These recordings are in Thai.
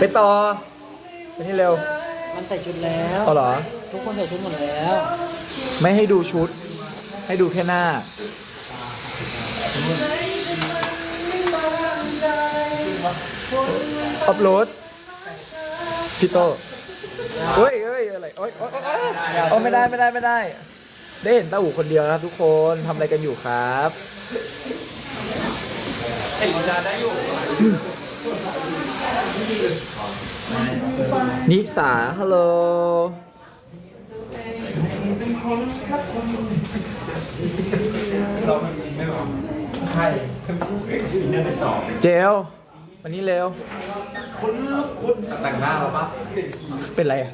ไปต่อไปนี่เร็วมันใส่ชุดแล้ว เอาเหรอ ทุกคนใส่ชุดหมดแล้ว ไม่ให้ดูชุด ให้ดูแค่หน้าอัพโหลดพี่โตเฮ้ยเฮ้ยอะไรโอ๊ยโอ๊ยโอ๊ยโอ๊ยโอ๊ยไม่ได้ไม่ได้ไม่ได้ ได้เห็นตาอูคนเดียวนะครับทุกคนทำอะไรกันอยู่ครับนิ สาฮัลโหลเจลวันนี้เร็วแต่งหน้าแล้วปะเป็นไรอะ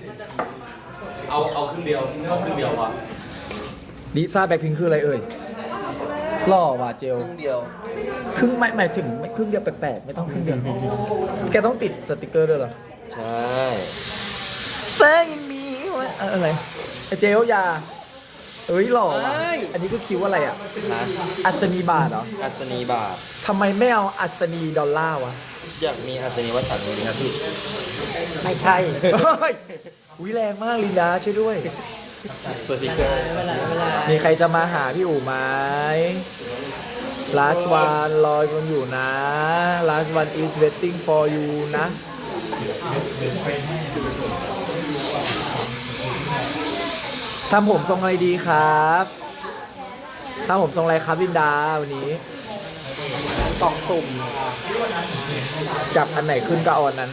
เอาเอาครึ่งเดียวเอาครึ่งเดียวพอลิซ่าแบ็คพิงคืออะไรเอ่ย หล่อว่ะเจล ครึ่งเดียวครึ่งไม่หมายถึงไม่ครึ่งเดียวแปลกๆไม่ต้องครึ่งเดียวแกต้องติดสติกเกอร์ด้วยเหรอใช่แซงมีไว้อะอะไรไอเจลอยาเอ้ยหล่อว่ะอันนี้ก็คิดว่าอะไรอะ นะอัศนีบาทเหรออัศนีบาททำไมไม่เอาอัศนีดอลลาร์วะอยากมีอัศนีวัฒน์นี้นะพี่ ไม่ใช่ เฮ้ยวิแรงมากลินดาช่วยด้วย ตัวสีเกอร์ไม่เป็นไรไม่เป็นไรมีใครจะมาหาพี่อู๋ไหม last one รอกันอยู่นะ last one is waiting for you นะ ทำผมทรงอะไรดีครับทำผมทรงอะไรครับลินดาวันนี้กล่องสุ่ม จับอันไหนขึ้นก็เอาอันนั้น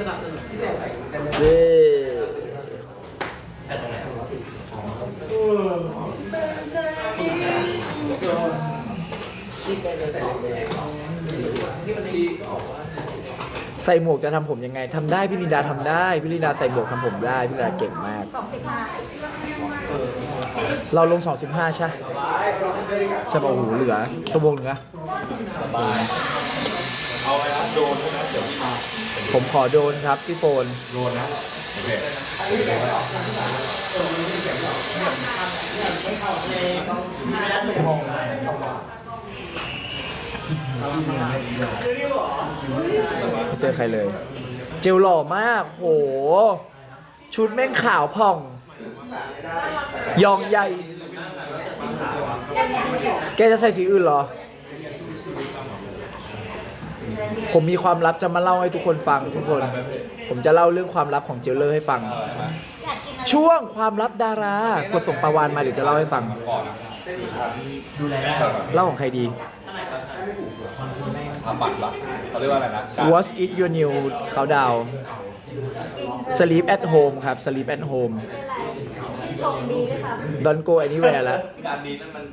สนับสนเย้แต่ตรงไหนขอใส่หมวกจะทำผมยังไงทำได้พี่ลินดาทำได้พี่ลินดาใส่หมวกทำผมได้พี่ลินดาเก่งมาก สองสิบห้าเราลง 2.5 ใช่ใช่ป่ะโอ้โหเหลือชั่วโมงนึงอะ เอาไว้นะโดนนะเดี๋ยวพี่มาผมขอโดนครับพี่โฟนโดนนะโอเคไม่เจอใครเลย เจลหล่อมากโห ชุดแม่งขาวผ่อง ยองใหญ่ แกจะใส่สีอื่นเหรอ ผมมีความลับจะมาเล่าให้ทุกคนฟังทุกคน ผมจะเล่าเรื่องความลับของเจลเลอร์ให้ฟัง ช่วงความลับดารากดส่งประวานมาเดี๋ยวจะเล่าให้ฟัง เล่าของใครดี ทำบัตรปะเขาเรียกว่าอะไรนะ What is your new countdown Sleep at home ครับ Sleep at home ชมดีด้วยค่ะดอนโก anywhere ละการดีนั่นมัน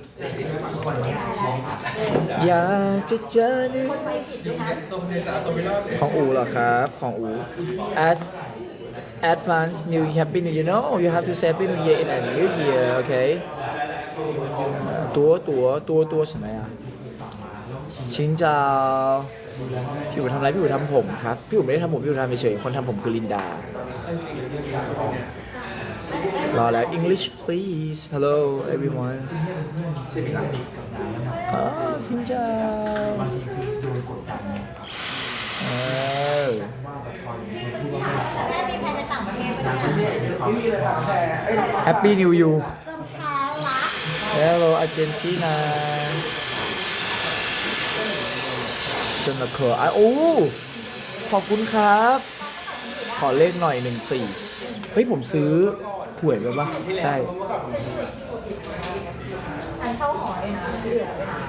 อยากจะเจอหนึ่คนไปผิดด้วยนะของอูเหรอครับ ของอู as advance new happy new you know you have to say happy new year in a new year okay ตัวตัวตัวตัวใช่ไหมอะชินจาพี่อู๋ทำไรพี่อู๋ทำผมครับ พี่อู๋ไม่ได้ทำผมพี่อู๋ทำเฉยคนทำผมคือลินดา รอแล้ว English please hello everyone อ๋อชินจาเออแม่มีแผนไปต่างประเทศไหม Happy New Year จะแพ้รัก Hello Argentina จนมาเคออะโอ้ ขอบคุณครับ ขอเลขหน่อยหนึ่งสี่เฮ้ย ผมซื้อ หวยไปปะใช่อันเข้าหอยนะเหลือไปนะ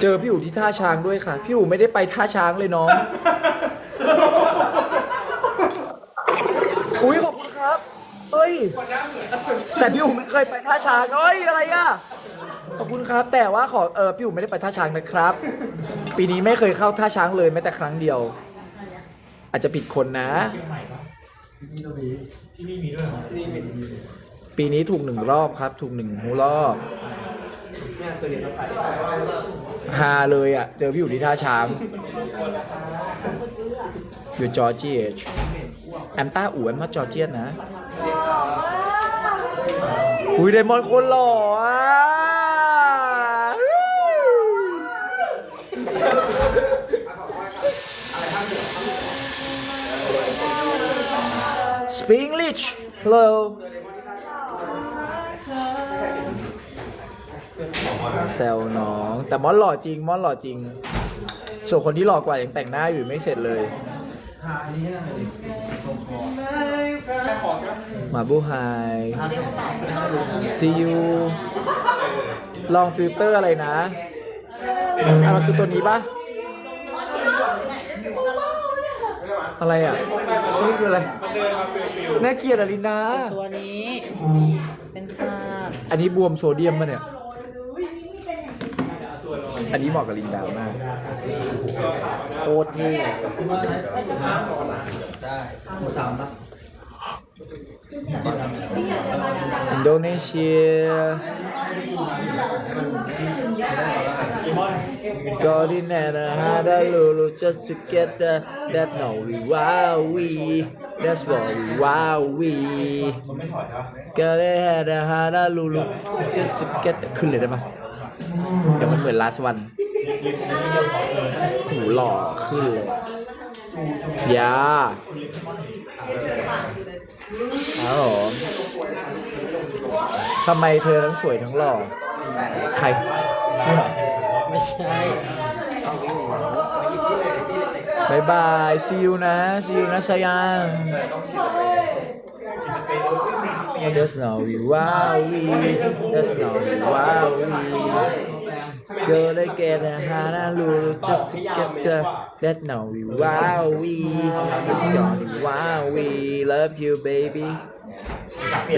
เจอพี่อู๋ที่ท่าช้างด้วยค่ะ พี่อู๋ไม่ได้ไปท่าช้างเลยน้อง อุ้ยขอบคุณครับ เฮ้ย แต่พี่อู๋ไม่เคยไปท่าช้างเฮ้ยอะไรอะ ขอบคุณครับ แต่ว่าขอเออพี่อู๋ไม่ได้ไปท่าช้างนะครับ ปีนี้ไม่เคยเข้าท่าช้างเลยแม้แต่ครั้งเดียว อาจจะผิดคนนะปีนี้ถูกหนึ่งรอบครับ ถูกหนึ่งรอบฮาเลยอะ เจอพี่อยู่ที่ท่าช้าง อยู่จอร์เจียแอมต้าอู๋แอมมาจอร์เจียนะ อุ้ยไดมอนด์คนหล่ออะ Speak English Hello แซวน้อง แต่มอนหล่อจริงมอนหล่อจริง ส่วนคนที่หล่อกว่ายังแต่งหน้าอยู่ไม่เสร็จเลยมาบูไฮ See you ลองฟิลเตอร์อะไรนะอะมันคือตัวนี้ปะ อะไรอะ นี่คืออะไรน่าเกลียดอะลินาตัวนี้ เป็นซากอันนี้บวมโซเดียมมาเนี่ย อันนี้เหมาะกับลินดาวมากโคตรเท่อินโดนีเซีย Got in and I had a lulu just to get the that no we wow we that's what we wow we Got it had a had a lulu just to get the ขึ้นเลยได้ปะเดี๋ยวมันเหมือน last one หูหล่อขึ้นเลยยาครับผมทำไมเธอทั้งสวยทั้งหล่อ ใครนี่หรอ ไม่ใช่บายบาย see you นะ see you นะชายัง That's now we wow we That's now we wow we Girl again and Hana Lulu just to get the That now we wow we It's gonna wow we Love you baby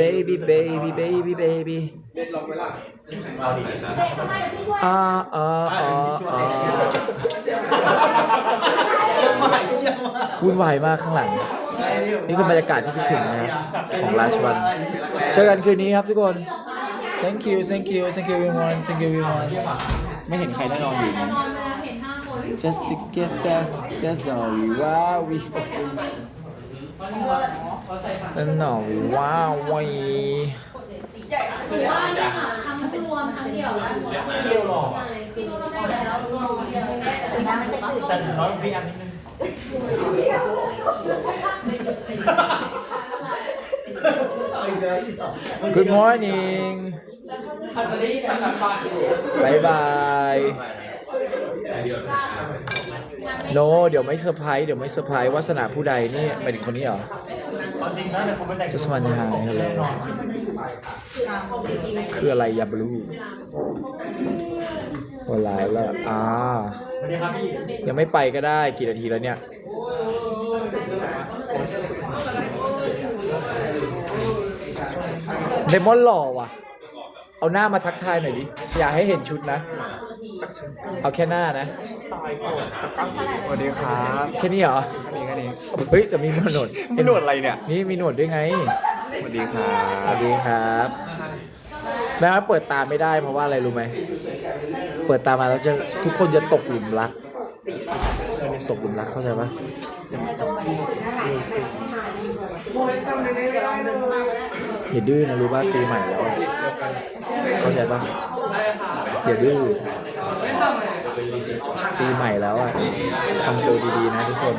Baby baby baby baby อ่าอ่าอ่าอ่าวุ่นวายมากข้างหลัง นี่คือบรรยากาศที่คิดถึงนะครับของ last one เจอกันคืนนี้ครับทุกคน thank you thank you thank you everyone thank you everyone ไม่เห็นใครแน่นอนอยู่นั้น just to get that that's all we wow we that's all we wow we ว่านี่ค่ะทำรวมทั้งเดียวแล้วเดียวหรอพี่รู้ได้แล้วรวมเดียวแต่น้ำไม่ตื่นแต่น้อยพี่อันนิดนึง good morning บายบาย โน เดี๋ยวไม่เซอร์ไพรส์เดี๋ยวไม่เซอร์ไพรส์วาสนาผู้ใดนี่หมายถึงคนนี้เหรอ just one hi hello คืออะไรยาบลูโอไลน์แล้วอ่ายังไม่ไปก็ได้กี่นาทีแล้วเนี่ยเดมอนหล่อว่ะ เอาหน้ามาทักทายหน่อยดิ อยากให้เห็นชุดนะ เอาแค่หน้านะ สวัสดีครับแค่นี้เหรอ แค่นี้แค่นี้เฮ้ยแต่มีหนวดมีหนวดอะไรเนี่ย นี่มีหนวดด้วยไง สวัสดีครัสวับสดีครับแม้ว่าเปิดตาไม่ได้เพราะว่าอะไรรู้ไหม เปิดตามาแล้วจะทุกคนจะตกหลุมรัก ตกหลุมรักเข้าใจปะอ ย่าดื้อนะรู้ป่ะปีใหม่แล้วอะเข้าใจปะอย่าดื้อปีใหม่แล้วอะทำตัวดีๆนะทุกคน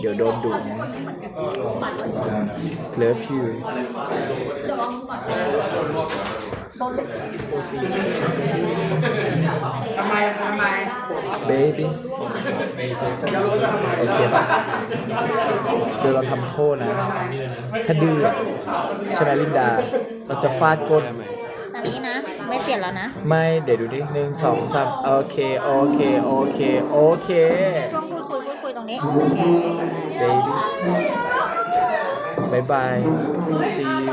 เดี๋ยวโดนดุนะ Love you ทำไมทำไม baby โอเคปะเดี๋ยวเราทำโทษนะ ถ้าดื้อใช่ไหมลินดา เราจะฟาดก้นตอนนี้นะ ไม่เปลี่ยนแล้วนะ ไม่ เดี๋ยวดูดิหนึ่งสองสามโอเค โอเค โอเค โอเค ช่วงพูดคุยพูดคุยตรงนี้ โอเค baby bye bye see you